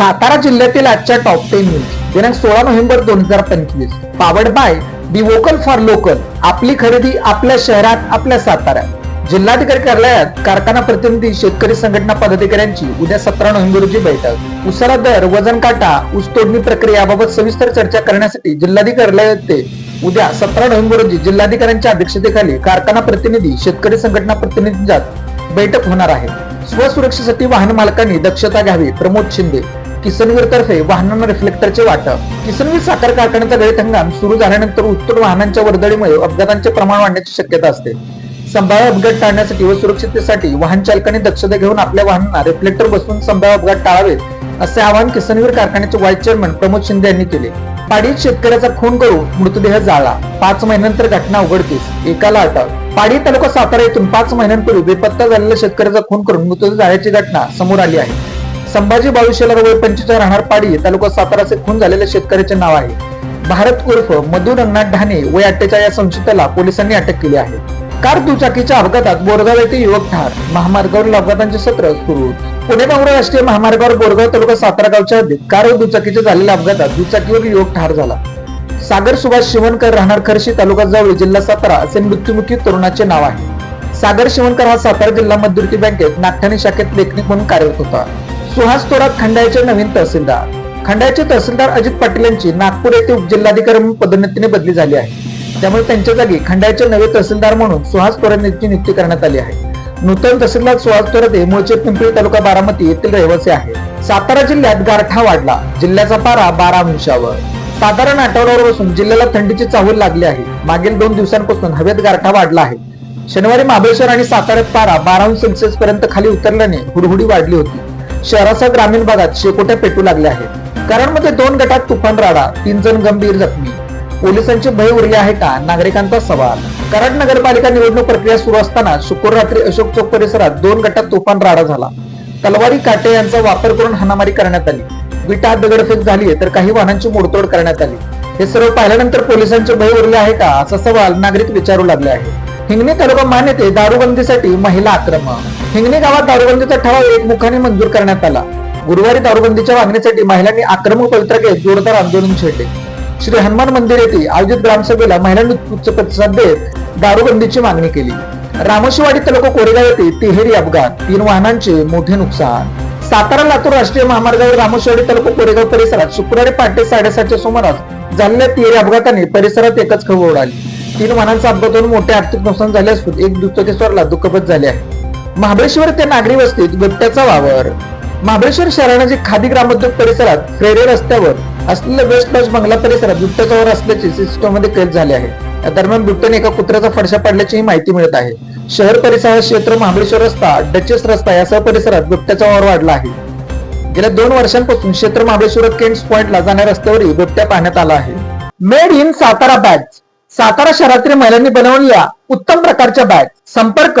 सातारा जिल्ह्यातील आजच्या top ten news दिनांक सोळा नोव्हेंबर दोन हजार पंचवीस. Powered by the vocal for local आपली खरेदी आपल्या शहरात आपल्या साताऱ्यात. जिल्हाधिकारी कार्यालयात कारखाना प्रतिनिधी शेतकरी संघटना पदाधिकाऱ्यांची उद्या सतरा नोव्हेंबर रोजी बैठक. उसाला दर वजन काटा ऊस तोडणी प्रक्रिया याबाबत सविस्तर चर्चा करण्यासाठी जिल्हाधिकारी ते उद्या सतरा नोव्हेंबर रोजी जिल्हाधिकाऱ्यांच्या अध्यक्षतेखाली कारखाना प्रतिनिधी शेतकरी संघटना प्रतिनिधींच्यात बैठक होणार आहे. स्वसुरक्षेसाठी वाहन मालकांनी दक्षता घ्यावी. प्रमोद शिंदे. किसनवीर तर्फे वाहनांना रिफ्लेक्टरचे वाटप. किसनवीर साखर कारखान्याचा गळीत हंगाम सुरू झाल्यानंतर उत्तर वाहनांच्या वर्दळीमुळे अपघातांचे प्रमाण वाढण्याची शक्यता असते. संभाव्य अपघात टाळण्यासाठी व सुरक्षिततेसाठी वाहन चालकांनी दक्षता घेऊन आपल्या वाहनांना रिफ्लेक्टर बसवून संभाव्य अपघात टाळावेत असे आवाहन किसनवीर कारखान्याचे व्हाईस चेअरमन प्रमोद शिंदे यांनी केले. पाडीत शेतकऱ्याचा खून करून मृतदेह जाळला. पाच महिन्यानंतर घटना उघडकीस. एकाला अटक. पाडी तालुका सातारा येथून पाच महिन्यांपूर्वी बेपत्ता झालेल्या शेतकऱ्याचा खून करून मृतदेह जाळ्याची घटना समोर आली आहे. संभाजी बाळुशेला वय पंचवीस राहणार पाडी तालुका साताराचे खून झालेल्या शेतकऱ्याचे नाव आहे. भारत उर्फ मधु रंगनाथ ढाणे वय अठ्ठेचाळीस या संशयिताला पोलिसांनी अटक केली आहे. कार दुचाकीच्या अपघातात बोरगाव येथे युवक ठार. महामार्गावरील अपघातांचे सत्र सुरू. पुणे बांगडा राष्ट्रीय महामार्गावर बोरगाव तालुका सातारा गावच्या हद्दीत कार व दुचाकीच्या झालेल्या अपघातात दुचाकीवर युवक ठार झाला. सागर सुभाष शिवणकर राहणार खर्शी तालुका जवळ जिल्हा सातारा असे मृत्युमुखी तरुणाचे नाव आहे. सागर शिवणकर हा सातारा जिल्हा मध्यवर्ती बँकेत नागठाणे शाखेत लेखनिक म्हणून कार्यरत होता. सुहास थोरात खंडाळ्याचे नवीन तहसीलदार. खंडाळ्याचे तहसीलदार अजित पाटील यांची नागपूर येथे उपजिल्हाधिकारी म्हणून पदोन्नतीने बदली झाली आहे. त्यामुळे त्यांच्या जागी खंडाळ्याचे नवे तहसीलदार म्हणून सुहास थोरात यांची नियुक्ती करण्यात आली आहे. नूतन तहसीलदार सुहास थोरात हे मूळचे पिंपरी तालुका बारामती येथील रहिवासी आहे सातारा जिल्ह्यात गारठा वाढला. जिल्ह्याचा पारा बारा अंशावर. साधारण आठवड्यावर बसून जिल्ह्याला थंडीची चाहूल लागली आहे. मागील दोन दिवसांपासून हवेत गारठा वाढला आहे. शनिवारी महाबळेश्वर आणि साताऱ्यात पारा बारा अंश सेल्सिअस पर्यंत खाली उतरल्याने हुडहुडी वाढली होती. शहरासह ग्रामीण भागात शेकोट्या पेटू लागल्या आहेत. कराडमध्ये दोन गटात तुफान राडा तीन जण गंभीर जखमी. पोलिसांचे भय उरले आहे का? नागरिकांचा सवाल. कराड नगरपालिका निवडणूक प्रक्रिया सुरू असताना शुक्रवार रात्री अशोक चौक परिसरात दोन गटात तुफान राडा झाला. तलवारी काटे यांचा वापर करून हाणामारी करण्यात आली. विटा दगडफेक झाली तर काही वाहनांची मोडतोड करण्यात आली. हे सर्व पाहिल्यानंतर पोलिसांचे भय उरले आहे का? असा सवाल नागरिक विचारू लागले आहे हिंगणे तालुका मान्यते दारूबंदीसाठी महिला आक्रमक हिंगणी गावात दारूबंदीचा ठराव एकमुखाने मंजूर करण्यात आला. गुरुवारी दारूबंदीच्या मागणीसाठी महिलांनी आक्रमक पवित्र घेत जोरदार आंदोलन छेडले. श्री हनुमान मंदिर येथे आयोजित ग्रामसभेला महिलांनी उच्च प्रतिसाद देत दारूबंदीची मागणी केली. रामशिवाडी तालुका कोरेगाव येथे तिहेरी अपघात तीन वाहनांचे मोठे नुकसान. सातारा लातूर राष्ट्रीय महामार्गावर रामशिवाडी तालुका कोरेगाव परिसरात शुक्रवारी पहाटे साडेसातच्या सुमारास झालेल्या तिहेरी अपघाताने परिसरात एकच खबर उडाली. तीन वाहनांचा अपघात होऊन मोठे आर्थिक नुकसान झाले असून एक दुचाकीस्वारला दुःखपत झाले आहे. महाबळेश्वर ते नागरी वस्तीत बिबट्याचा वावर. महाबळेश्वर शहरानजीक खादी ग्रामोद्योग परिसरात फ्रेरे रस्त्यावर असलेल्या वेस्ट बस बंगला परिसरात बिबट्याचा वावर असल्याचे सीसीटीव्ही मध्ये कैद झाले आहे. या दरम्यान बिबट्याने एका कुत्र्याचा फडशा पडल्याचीही माहिती मिळत आहे. शहर परिसरात क्षेत्र महाबळेश्वर रस्ता डचेस रस्ता यासह परिसरात बिबट्याचा वावर वाढला आहे. गेल्या दोन वर्षांपासून क्षेत्र महाबळेश्वर केंट्स पॉइंटला जाण्या रस्त्यावरही बिबट्या पाहण्यात आला आहे. Made in Satara bag Satara शहरातील महिलांनी बनवलेल्या उत्तम प्रकारच्या बॅग संपर्क